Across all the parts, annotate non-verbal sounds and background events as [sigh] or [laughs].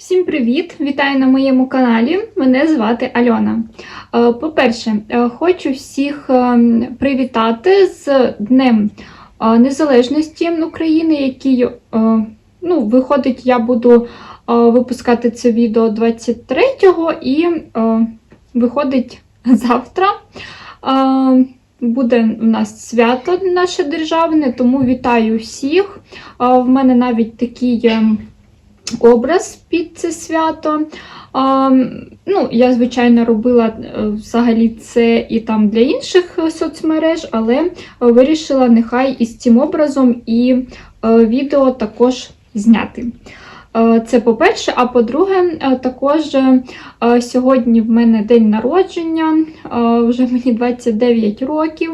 Всім привіт! Вітаю на моєму каналі. Мене звати Альона. Е, По-перше, е, хочу всіх е, привітати з Днем Незалежності України, який, ну, виходить, я буду випускати це відео 23-го і виходить [laughs] завтра. Буде у нас свято наше державне, тому вітаю всіх. В мене навіть такий образ під це свято. А, ну, я, звичайно, робила е, взагалі це і там для інших е, соцмереж, але е, вирішила нехай із цим образом і відео також зняти. Це по-перше, а по-друге, також сьогодні в мене день народження, вже мені 29 років.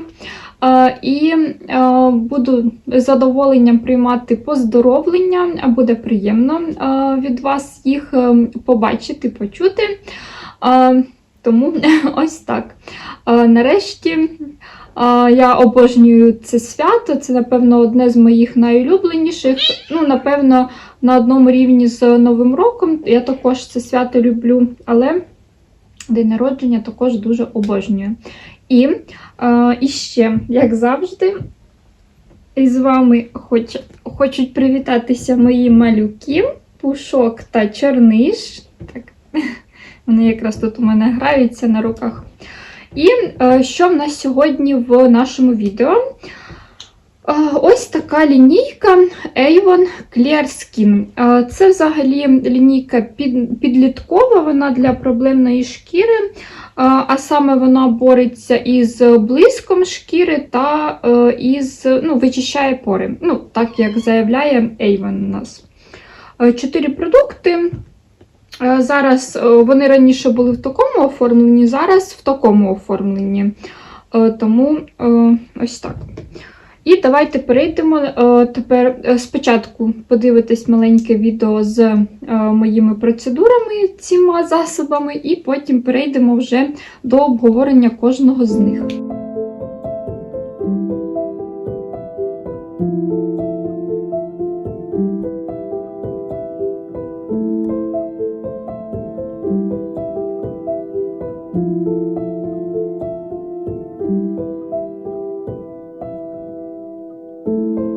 Е, І е, буду з задоволенням приймати поздоровлення. Буде приємно е, від вас їх побачити, почути. Тому [laughs] ось так. Нарешті я обожнюю це свято. Це, напевно, одне з моїх найулюбленіших. Ну, напевно, на одному рівні з Новим роком. Я також це свято люблю, але день народження також дуже обожнюю. І, е, і ще, як завжди, із вами хоч, хочуть привітатися мої малюки, Пушок та Чорниш. Так, [laughs] вони якраз тут у мене граються на руках. І е, що в нас сьогодні в нашому відео? Ось така лінійка Avon Clear Skin. Це взагалі лінійка підліткова, вона для проблемної шкіри, а саме вона бореться із блиском шкіри та е, із, ну, вичищає пори. Ну, так як заявляє Avon у нас. Чотири продукти. Зараз е, вони раніше були в такому оформленні, зараз в такому оформленні. Е, Тому ось так. І давайте перейдемо е, тепер е, спочатку подивитись маленьке відео з е, моїми процедурами, цими засобами, і потім перейдемо вже до обговорення кожного з них. А,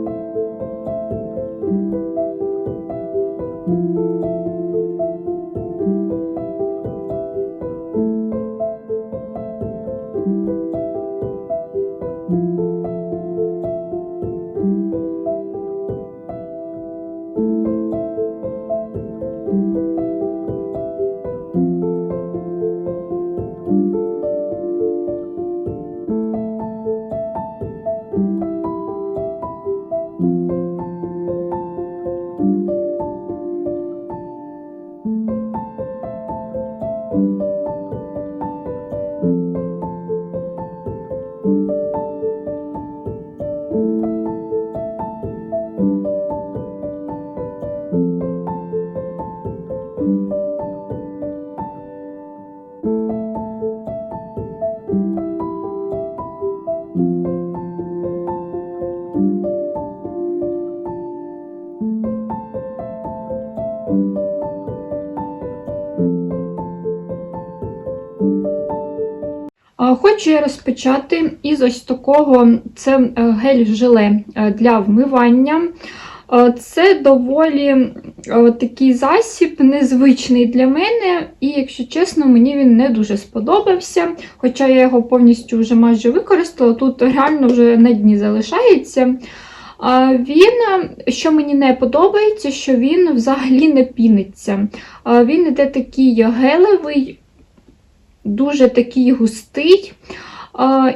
Хочу я розпочати із ось такого це е, гель-желе е, для вмивання. Е, Це доволі такий засіб, незвичний для мене, і, якщо чесно, мені він не дуже сподобався. Хоча я його повністю вже майже використала, тут реально вже на дні залишається. Він, що мені не подобається, що він взагалі не піниться. Він іде такий гелевий, дуже такий густий.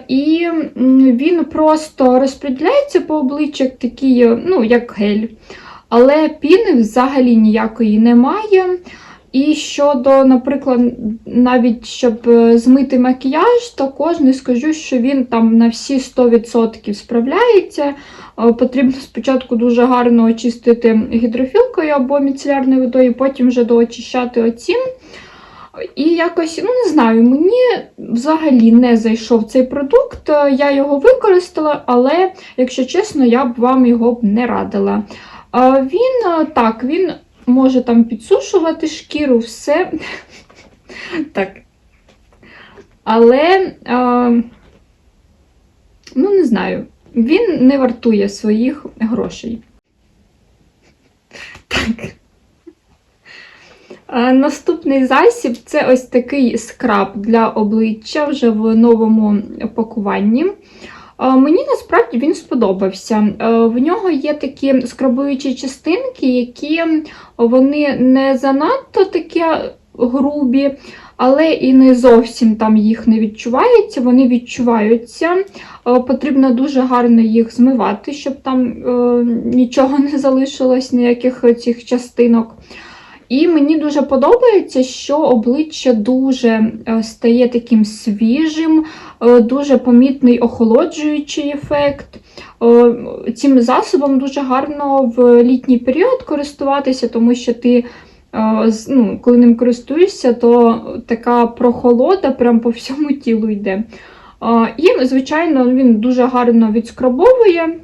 І він просто розподіляється по обличчю, як такий, ну, як гель. Але піни взагалі ніякої немає. І щодо, наприклад, навіть щоб е, змити макіяж, також не скажу, що він там на всі 100% справляється. Е, Потрібно спочатку дуже гарно очистити гідрофілкою або міцелярною водою, потім вже доочищати оцім. І якось, ну не знаю, мені взагалі не зайшов цей продукт. Е, Я його використала, але, якщо чесно, я б вам його б не радила. Е, Він е, так, він може там підсушувати шкіру, все. [laughs] Так. Але, ну, не знаю, він не вартує своїх грошей. [laughs] Так. А, Наступний засіб це ось такий скраб для обличчя вже в новому пакуванні. Мені насправді він сподобався. В нього є такі скрабуючі частинки, які вони не занадто такі грубі, але і не зовсім там їх не відчувається. Вони відчуваються. Е, Потрібно дуже гарно їх змивати, щоб там е, нічого не залишилось, ніяких цих частинок. І мені дуже подобається, що обличчя дуже е, стає таким свіжим, е, дуже помітний охолоджуючий ефект. Е, Цим засобом дуже гарно в літній період користуватися, тому що ти, ну, коли ним користуєшся, то така прохолода прям по всьому тілу йде. І, звичайно, він дуже гарно відскрабовує.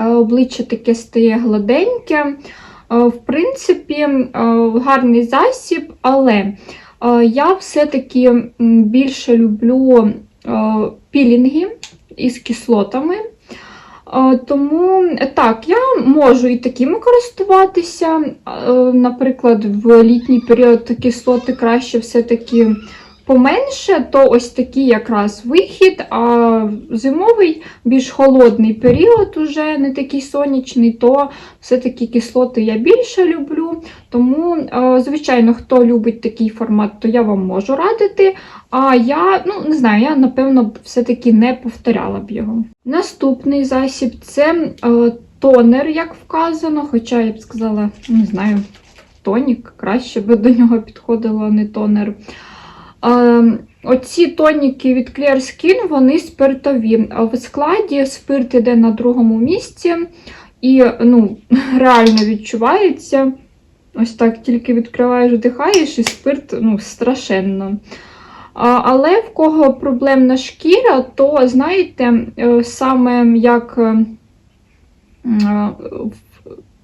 Е, Обличчя таке стає гладеньке. Е, В принципі, е, гарний засіб, але е, я все-таки більше люблю пілінги із кислотами. Тому так, я можу і такими користуватися. Наприклад, в літній період кислоти краще все-таки поменше, то ось такий якраз вихід, а зимовий, більш холодний період, уже не такий сонячний, то все-таки кислоти я більше люблю. Тому, е, звичайно, хто любить такий формат, то я вам можу радити. А я, ну, не знаю, я, напевно, все-таки не повторяла б його. Наступний засіб це е, тонер, як вказано, хоча я б сказала, не знаю, тонік, краще би до нього підходило, а не тонер. Оці тоніки від Clear Skin, вони спиртові. В складі спирт іде на другому місці, і ну, [laughs] реально відчувається. Ось так тільки відкриваєш, вдихаєш, і спирт ну, страшенно. Але в кого проблемна шкіра, то знаєте, е, саме як е, е,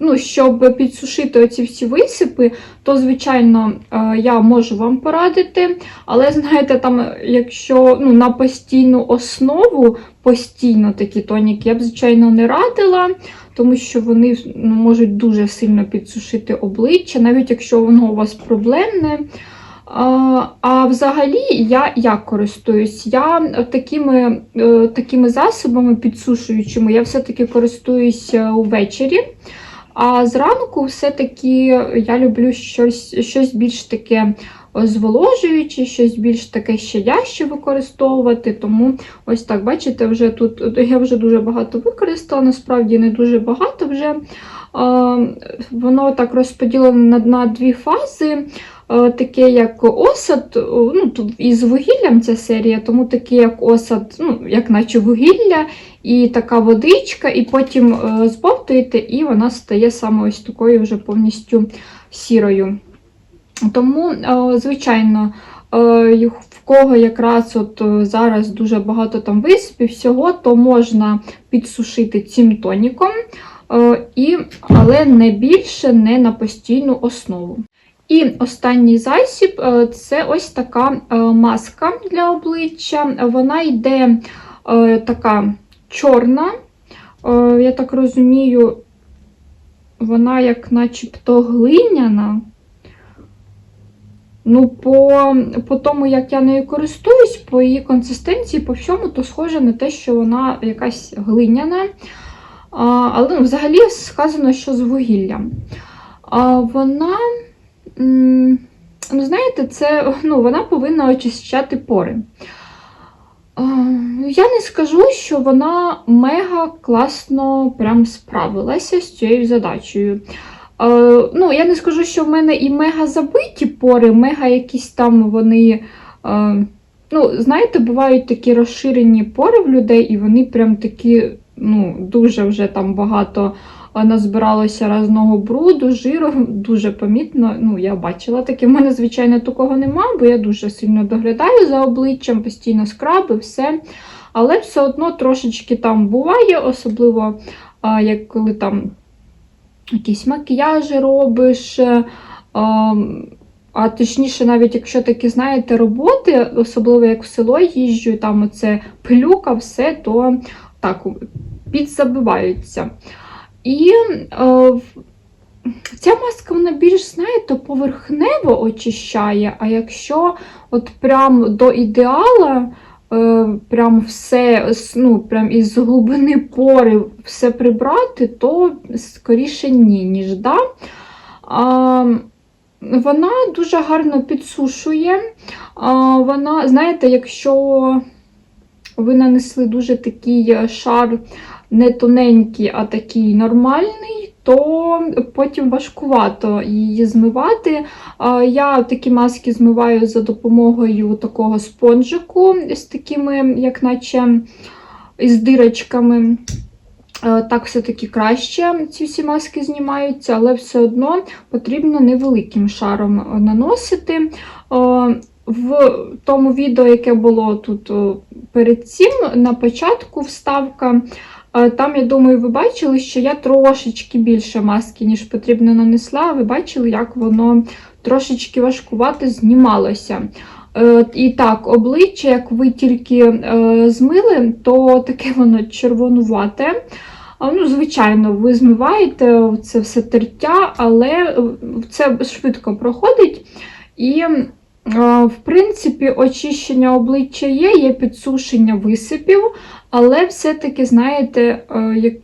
ну, щоб підсушити оці всі висипи, то, звичайно, е, я можу вам порадити. Але знаєте, там, якщо ну, на постійну основу, постійно такі тоніки, я б, звичайно, не радила, тому що вони ну, можуть дуже сильно підсушити обличчя, навіть якщо воно у вас проблемне. А, взагалі я як користуюсь? Я такими, е, такими засобами підсушуючими, я все-таки користуюсь увечері. А зранку все-таки я люблю щось, щось більш таке зволожуюче, щось більш таке щадяще використовувати. Тому ось так, бачите, вже тут я вже дуже багато використала, насправді не дуже багато вже. А, Воно так розподілено на, дві фази. Е, Таке як осад, о, ну із вугіллям ця серія, тому таке як осад, ну, як наче вугілля, і така водичка, і потім е, збовтуєте, і вона стає саме ось такою вже повністю сірою. Тому, е, звичайно, е, в кого якраз от е, зараз дуже багато там висипів всього, то можна підсушити цим тоніком, е, і, але не більше, не на постійну основу. І останній засіб е, це ось така е, маска для обличчя. Вона йде е, така чорна. Е, Я так розумію, вона як начебто глиняна. Ну, по, по тому, як я нею користуюсь, по її консистенції, по всьому, то схоже на те, що вона якась глиняна. Але ну, взагалі сказано, що з вугіллям. А, вона, ну, знаєте, це, ну, вона повинна очищати пори. А, Я не скажу, що вона мега класно прям справилася з цією задачею. Ну, я не скажу, що в мене і мега забиті пори, мега якісь там вони. Ну, знаєте, бувають такі розширені пори в людей, і вони прям такі, ну, дуже вже там багато назбиралося різного бруду, жиру, дуже помітно. Ну, я бачила таке. В мене, звичайно, такого нема, бо я дуже сильно доглядаю за обличчям, постійно скраби, все. Але все одно трошечки там буває, особливо, як коли там якісь макіяжі робиш. е, А точніше, навіть якщо такі, знаєте, роботи, особливо як в село їжджу, там оце пилюка, все, то так підзабиваються. І е, ця маска вона більш, знаєте, поверхнево очищає, а якщо от прям до ідеала, е, прям все ну, прям із глибини пори все прибрати, то скоріше ні, ніж да. А, вона дуже гарно підсушує. А, вона, знаєте, якщо ви нанесли дуже такий е, шар не тоненький, а такий нормальний, то потім важкувато її змивати. Я такі маски змиваю за допомогою такого спонжику з такими, як наче із дирочками. Е, Так все-таки краще ці всі маски знімаються, але все одно потрібно невеликим шаром наносити. Е, В тому відео, яке було тут перед цим, на початку вставка, е, там, я думаю, ви бачили, що я трошечки більше маски, ніж потрібно нанесла. Ви бачили, як воно трошечки важкувато знімалося. Е, І так, обличчя, як ви тільки е, змили, то таке [laughs] воно червонувате. Ну, звичайно, ви змиваєте це все тертя, але це швидко проходить. І, в принципі, очищення обличчя є, є підсушення висипів, але все-таки, знаєте, е,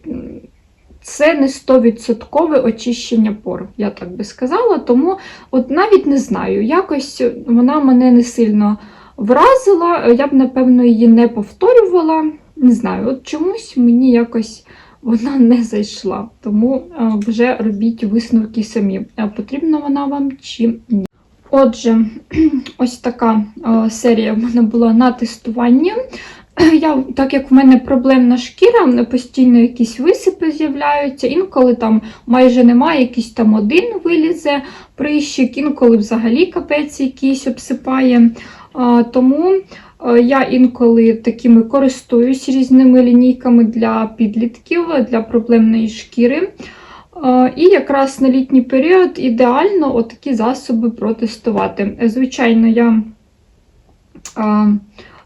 це не 100% очищення пор, я так би сказала. Тому от навіть не знаю, якось вона мене не сильно вразила, я б, напевно, її не повторювала. Не знаю, от чомусь мені якось вона не зайшла. Тому е, вже робіть висновки самі. Е, Потрібна вона вам чи ні. Отже, [clears throat] ось така е, серія в мене була на тестування. [clears throat] Я, так як в мене проблемна шкіра, постійно якісь висипи з'являються, інколи там майже немає, якийсь там один вилізе прищик, інколи взагалі капець якийсь обсипає. Тому е, я інколи такими користуюсь різними лінійками для підлітків, для проблемної шкіри. Е, І якраз на літній період ідеально отакі засоби протестувати. Звичайно, я е,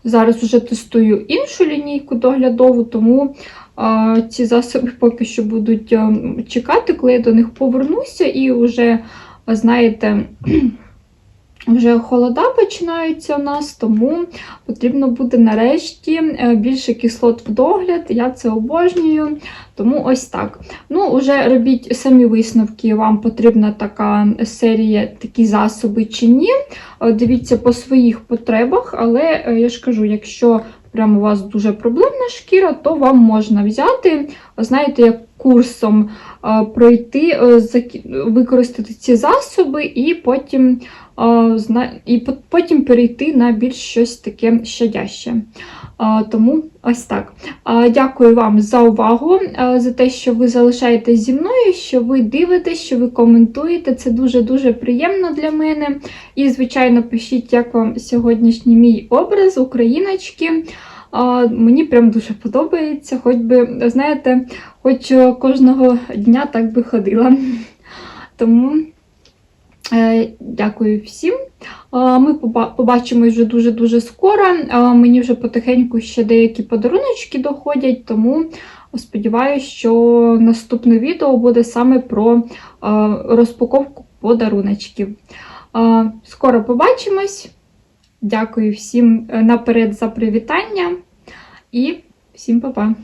зараз вже тестую іншу лінійку доглядову, тому е, ці засоби поки що будуть е, чекати, коли я до них повернуся, і вже, знаєте, вже холода починаються у нас, тому потрібно буде нарешті е, більше кислот в догляд. Я це обожнюю. Тому ось так. Ну, вже робіть самі висновки, вам потрібна така серія, такі засоби чи ні. Е, Дивіться по своїх потребах, але е, я ж кажу, якщо прямо у вас дуже проблемна шкіра, то вам можна взяти, знаєте, як курсом е, пройти, е, використати ці засоби і потім, е, і потім перейти на більш щось таке щадяще. Тому ось так. Дякую вам за увагу, за те, що ви залишаєтесь зі мною, що ви дивитесь, що ви коментуєте. Це дуже-дуже приємно для мене. І, звичайно, пишіть, як вам сьогоднішній мій образ україночки. А, Мені прям дуже подобається, хоч би, знаєте, хоч е, кожного дня так би ходила. [laughs] Тому е, дякую всім. А, Ми поба- побачимось вже дуже-дуже скоро. А, Мені вже потихеньку ще деякі подаруночки доходять, тому сподіваюся, що наступне відео буде саме про а, розпаковку подаруночків. А, Скоро побачимось. Дякую всім е, наперед за привітання і всім па-па!